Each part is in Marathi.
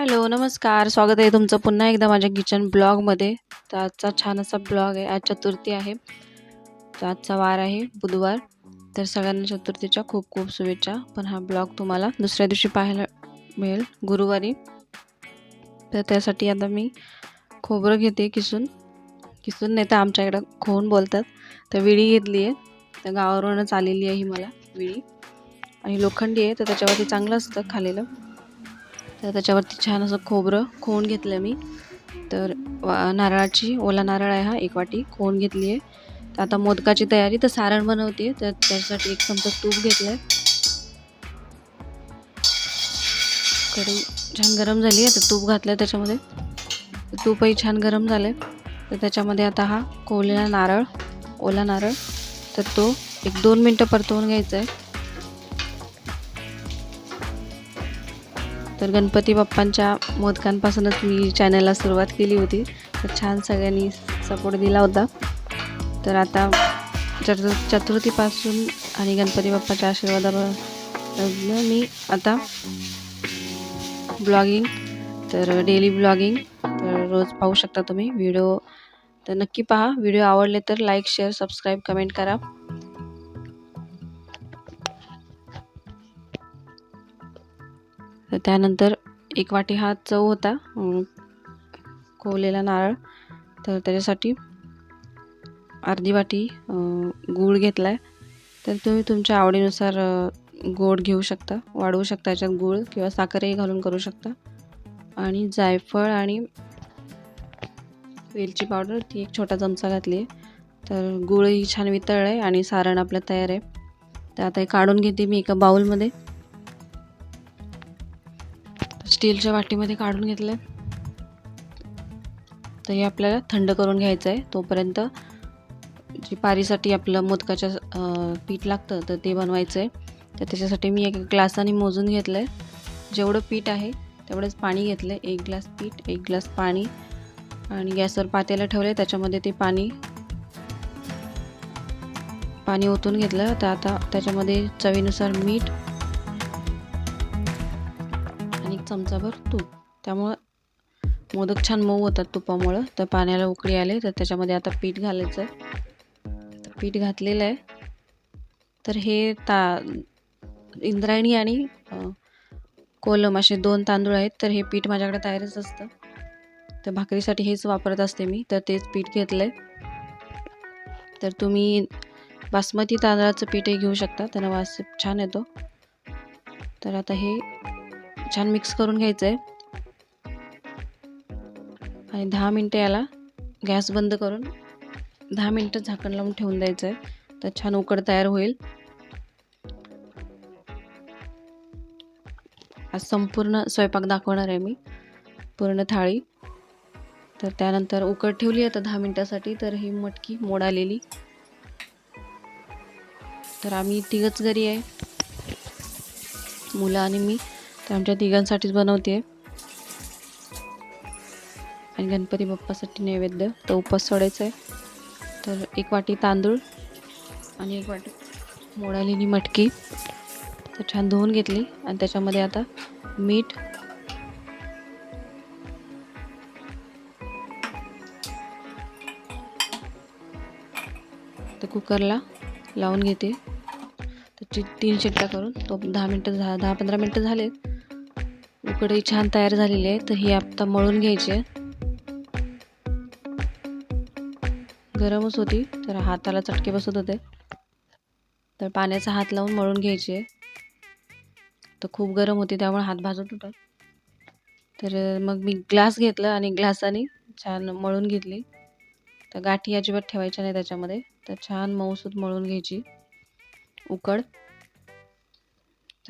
हॅलो, नमस्कार. स्वागत आहे तुमचं पुन्हा एकदा माझ्या किचन ब्लॉगमध्ये. तर आजचा छान असा ब्लॉग आहे. आज चतुर्थी आहे. तर आजचा वार आहे बुधवार. तर सगळ्यांना चतुर्थीच्या खूप खूप शुभेच्छा. पण हा ब्लॉग तुम्हाला दुसऱ्या दिवशी पाहायला मिळेल गुरुवारी. तर त्यासाठी आता मी खोबरं घेते किसून. किसून नाही तर आमच्या इकडं खोवून बोलतात. तर विळी घेतली आहे. तर गावावरूनच आलेली आहे ही मला विळी. आणि लोखंडी आहे तर त्याच्यावरती चांगलं असतं खालेलं. तर त्याच्यावरती छान असं खोबरं खोवून घेतलं मी. तर नारळाची ओला नारळ आहे हा एक वाटी खोवून घेतली आहे. तर आता मोदकाची तयारी तर सारण बनवते तर त्यासाठी एक चमचा तूप घेतलं आहे. कढई छान गरम झाली आहे तर तूप घातलं त्याच्यामध्ये. तूपही छान गरम झालं आहे तर त्याच्यामध्ये आता हा कोवलेला नारळ ओला नारळ तर तो एक दोन मिनटं परतवून घ्यायचा आहे. तर गणपती बाप्पांच्या मोदकांपासूनच मी चॅनलला सुरुवात केली होती. तर छान सगळ्यांनी सपोर्ट दिला होता. तर आता चतुर चतुर्थीपासून आणि गणपती बाप्पाच्या आशीर्वादाने मी आता ब्लॉगिंग तर डेली ब्लॉगिंग तर रोज पाहू शकता तुम्ही व्हिडिओ. तर नक्की पहा. व्हिडिओ आवडले तर लाईक, शेअर, सबस्क्राईब, कमेंट करा. तर त्यानंतर एक वाटी हा चव होता कोवलेला नारळ. तर त्याच्यासाठी अर्धी वाटी गूळ घेतला आहे. तर तुम्ही तुमच्या आवडीनुसार गोड घेऊ शकता. वाढवू शकता याच्यात गूळ किंवा साखरही घालून करू शकता. आणि जायफळ आणि वेलची पावडर ती एक छोटा चमचा घातली आहे. तर गूळही छान वितळलं आहे आणि सारण आपलं तयार आहे. तर आता हे काढून घेते मी एका बाऊलमध्ये स्टीलच्या वाटीमध्ये काढून घेतलं आहे. तर हे आपल्याला थंड करून घ्यायचं आहे. तोपर्यंत जी पारीसाठी आपलं मोदकाच्या पीठ लागतं तर ते बनवायचं आहे. तर त्याच्यासाठी मी एक ग्लासाने मोजून घेतलं आहे. जेवढं पीठ आहे तेवढंच पाणी घेतलं आहे. एक ग्लास पीठ, एक ग्लास पाणी आणि गॅसवर पातेलं ठेवलं आहे त्याच्यामध्ये ते पाणी पाणी ओतून घेतलं. तर आता त्याच्यामध्ये चवीनुसार मीठ चमचाभर तूप. त्यामुळं मोदक छान मऊ होतात तुपामुळं. तर पाण्याला उकळी आले तर त्याच्यामध्ये आता पीठ घालायचं आहे. तर पीठ घातलेलं आहे. तर हे ता इंद्रायणी आणि कोलम असे दोन तांदूळ आहेत. तर हे पीठ माझ्याकडे तयारच असतं. तर भाकरीसाठी हेच वापरत असते मी. तर तेच पीठ घेतलं आहे. तर तुम्ही बासमती तांदळाचं पीठही घेऊ शकता. त्यांना वास छान येतो. तर आता हे छान मिक्स करून घ्यायचं आहे. आणि दहा मिनटं याला गॅस बंद करून दहा मिनटं झाकण लावून ठेवून द्यायचं आहे. तर छान उकड तयार होईल. आज संपूर्ण स्वयंपाक दाखवणार आहे मी. पूर्ण थाळी. तर त्यानंतर उकड ठेवली आता दहा मिनटासाठी तर ही मटकी मोड आलेली. तर आम्ही तिघंच घरी आहे. मुलं आणि मी. तर आमच्या तिघांसाठीच बनवते आहे. आणि गणपती बाप्पासाठी नैवेद्य तर उपवास सोडायचा आहे. तर एक वाटी तांदूळ आणि एक वाटी मोडालेली मटकी. तर छान धुवून घेतली आणि त्याच्यामध्ये आता मीठ तर कुकरला लावून घेते. तर तीन शिट्ट्या करून तो दहा मिनटं दहा दहा पंधरा मिनटं झालेत. उकडही छान तयार झालेली आहे. तर ही आता मळून घ्यायची आहे. गरमच होती तर हाताला चटके बसत होते. तर पाण्याचा हात लावून मळून घ्यायची आहे. तर खूप गरम होती त्यामुळे हात भाजत होता. तर मग मी ग्लास घेतला आणि ग्लासाने छान मळून घेतली. तर गाठी अजिबात ठेवायच्या नाही त्याच्यामध्ये. तर छान मऊसूत मळून घ्यायची उकड.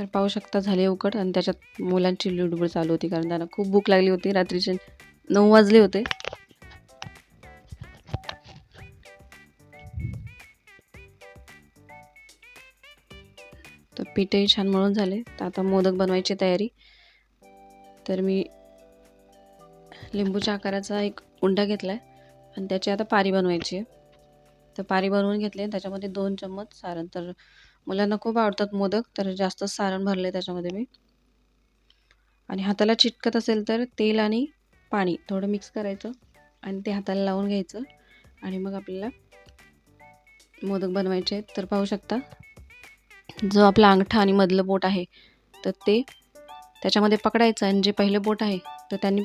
तर पाहू शकता झाली उकड आणि त्याच्यात मुलांची लुडबुड चालू होती कारण त्यांना खूप भूक लागली होती. रात्रीचे नऊ वाजले होते. तर पीठही छान मळून झाले. तर आता मोदक बनवायची तयारी. तर मी लिंबूच्या आकाराचा एक उंडा घेतला आहे आणि त्याची आता पारी बनवायची आहे. तर पारी बनवून घेतली त्याच्यामध्ये दोन चम्मच सारण. तर मुलांना खूप आवडतात मोदक तर जास्तच सारण भरलं आहे त्याच्यामध्ये मी. आणि हाताला चिटकत असेल तर तेल आणि पाणी थोडं मिक्स करायचं आणि ते हाताला लावून घ्यायचं. आणि मग आपल्याला मोदक बनवायचे आहेत. तर पाहू शकता जो आपला अंगठा आणि मधलं बोट आहे तर ते त्याच्यामध्ये पकडायचं आणि जे पहिलं बोट आहे तर त्यांनी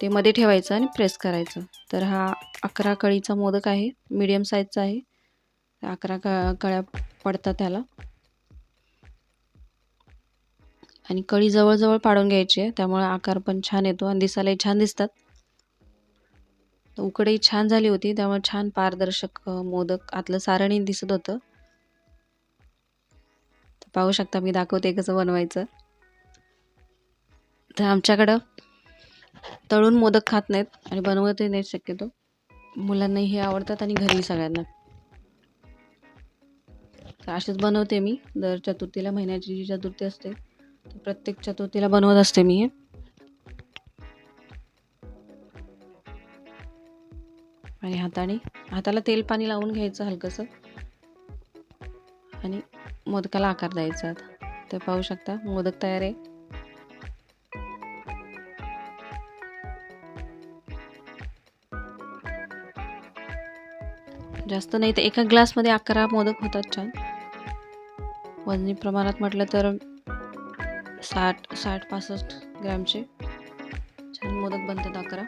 ते मध्ये ठेवायचं आणि प्रेस करायचं. तर हा अकरा कळीचा मोदक आहे मीडियम साईजचा आहे. अकरा क कळ्या पडतात त्याला. आणि कळी जवळजवळ पाडून घ्यायची आहे. त्यामुळे आकार पण छान येतो आणि दिसायलाही छान दिसतात. उकडही छान झाली होती. त्यामुळे छान पारदर्शक मोदक आतलं सारणही दिसत होतं. तर पाहू शकता मी दाखवते कसं बनवायचं. तर आमच्याकडं तळून मोदक खात नाहीत आणि बनवतही नाहीत शक्यतो. मुलांनाही हे आवडतात आणि घरी सगळ्यांना. तर असेच बनवते मी. दर चतुर्थीला महिन्याची जी चतुर्थी असते प्रत्येक चतुर्थीला बनवत असते मी हे. आणि हाताने हाताला तेल पाणी लावून घ्यायचं हलकंसं. आणि मोदकाला आकार द्यायचा ते पाहू शकता मोदक तयार आहे. जास्त नाही तर एका ग्लासमध्ये अकरा मोदक होतात छान. वजनी प्रमाणात म्हटलं तर साठ साठ पासष्ट ग्रॅमचे. छान मोदक बनतात अकरा.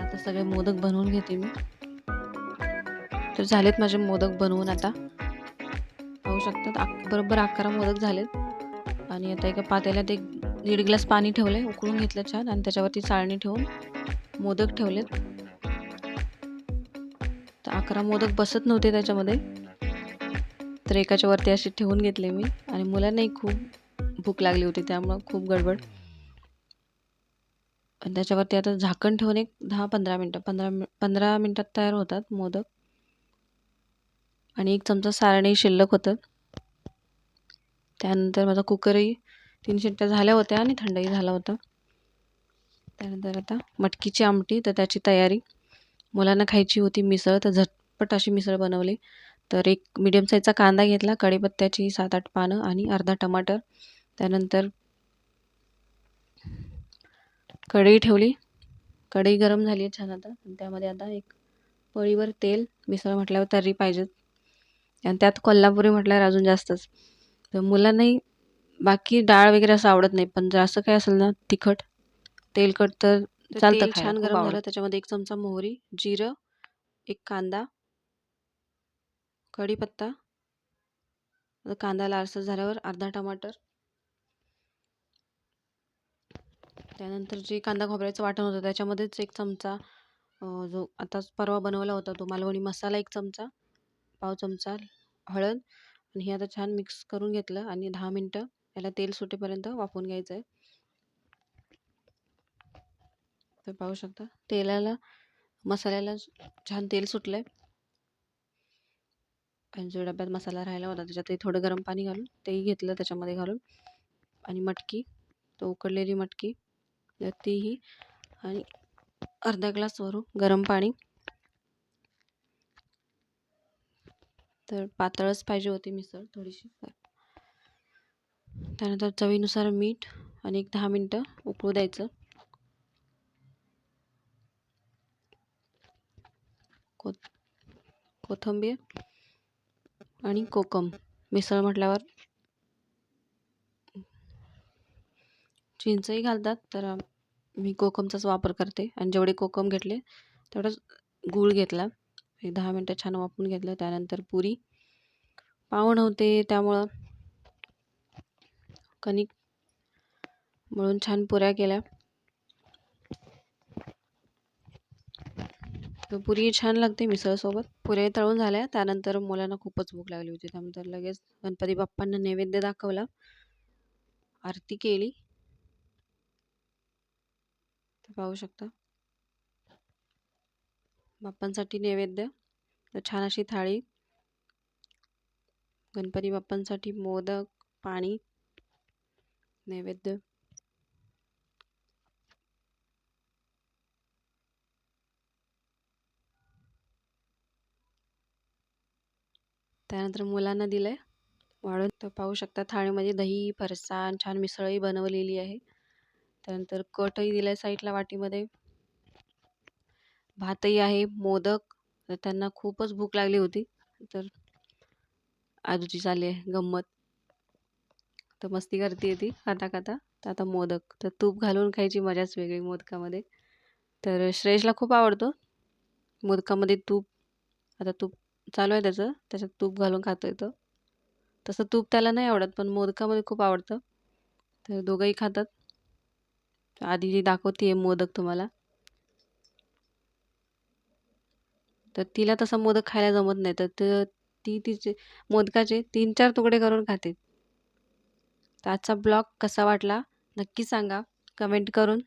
आता सगळे मोदक बनवून घेते मी. तर झालेत माझे मोदक बनवून आता. पाहू शकतात बरोबर अकरा मोदक झालेत. आणि आता एका पातेल्यात एक दीड ग्लास पाणी ठेवलं आहे उकळून घेतलं छान. आणि त्याच्यावरती चाळणी ठेवून मोदक ठेवलेत. तर अकरा मोदक बसत नव्हते त्याच्यामध्ये. तर एकाच्या वरती असे ठेवून घेतले मी आणि मुलांनाही खूप भूक लागली होती त्यामुळं खूप गडबड. आणि त्याच्यावरती आता झाकण ठेवून एक दहा पंधरा मिनटं पंधरा पंधरा मिनटात तयार होतात मोदक. आणि एक चमचा सारणही शिल्लक होतं. त्यानंतर माझा कुकरही तीन शिट्ट्या झाल्या होत्या आणि थंडही झाला होता. त्यानंतर आता मटकीची आमटी तर त्याची तयारी. मुलांना खायची होती मिसळ तर झटपट अशी मिसळ बनवली. तर एक मिडियम साईजचा कांदा घेतला कढीपत्त्याची सात आठ पानं आणि अर्धा टमाटर. त्यानंतर कढई ठेवली. कढई गरम झाली आहे छान आता. त्यामध्ये आता एक पळीवर तेल मिसळ म्हटल्यावर तर्री पाहिजेत आणि त्यात कोल्हापुरी म्हटल्यावर अजून जास्तच. तर मुलांनाही बाकी डाळ वगैरे असं आवडत नाही पण जर असं काय असेल ना तिखट तेलकट तर चालतं छान गरम झालं. त्याच्यामध्ये एक चमचा मोहरी जिरं एक कांदा कढीपत्ता कांदा लालसर झाल्यावर अर्धा टमाटर. त्यानंतर जे कांदा खोबऱ्याचं वाटण होतं त्याच्यामध्येच एक चमचा जो आता परवा बनवला होता तो मालवणी मसाला एक चमचा पाव चमचा हळद आणि हे आता छान मिक्स करून घेतलं आणि दहा मिनटं याला तेल सुटेपर्यंत वाफवून घ्यायचं आहे तर पाहू शकता तेलाला मसाल्याला छान तेल सुटलं आहे जो डब्यात मसाला राहिला होता त्याच्यातही थोडं गरम पाणी घालून तेही घेतलं त्याच्यामध्ये घालून. आणि मटकी तो उकडलेली मटकी तीही. आणि अर्धा ग्लास वरून गरम पाणी. तर पातळच पाहिजे होती मिसळ थोडीशी त्यानंतर चवीनुसार मीठ आणि एक दहा मिनटं उकळू द्यायचं. कोथ कोथिंबीर. आणि कोकम. मिसळ म्हटल्यावर चिंचही घालतात तर मी कोकमचाच वापर करते. आणि जेवढे कोकम घेतले तेवढंच गूळ घेतला. एक दहा मिनटं छान वापरून घेतलं. त्यानंतर पुरी. पावण होते त्यामुळं कणिक म्हणून छान पुऱ्या केल्या. पुरी छान लागते मिसळसोबत. पुऱ्या तळून झाल्या. त्यानंतर मुलांना खूपच भूक लागली होती. त्यानंतर लगेच गणपती बाप्पांना नैवेद्य दाखवला. आरती केली. तर पाहू शकता. बाप्पांसाठी नैवेद्य. तर छान अशी थाळी. गणपती बाप्पांसाठी मोदक पाणी नैवेद्य. त्यानंतर मुलांना दिलं आहे वाळून तर पाहू शकता थाळीमध्ये दही फरसाण छान मिसळही बनवलेली आहे. त्यानंतर कटही दिलं आहे साईडला वाटीमध्ये. भातही आहे मोदक. तर त्यांना खूपच भूक लागली होती. तर आजूची चालली आहे गंमत. तर मस्ती करते ती खाता खाता. तर आता मोदक. तर तूप घालून खायची मजाच वेगळी मोदकामध्ये. तर श्रेयसला खूप आवडतो. मोदकामध्ये तूप. आता तूप चालू आहे त्याचं. त्याच्यात तूप घालून खातो येतं तसं तूप त्याला नाही आवडत पण मोदकामध्ये खूप आवडतं. तर दोघंही खातात. आधी जी दाखवते आहे मोदक तुम्हाला. तर तिला तसं मोदक खायला जमत नाही. तर ती तिचे मोदकाचे तीन चार तुकडे करून खाते. तर आजचा ब्लॉग कसा वाटला नक्की सांगा. कमेंट करून.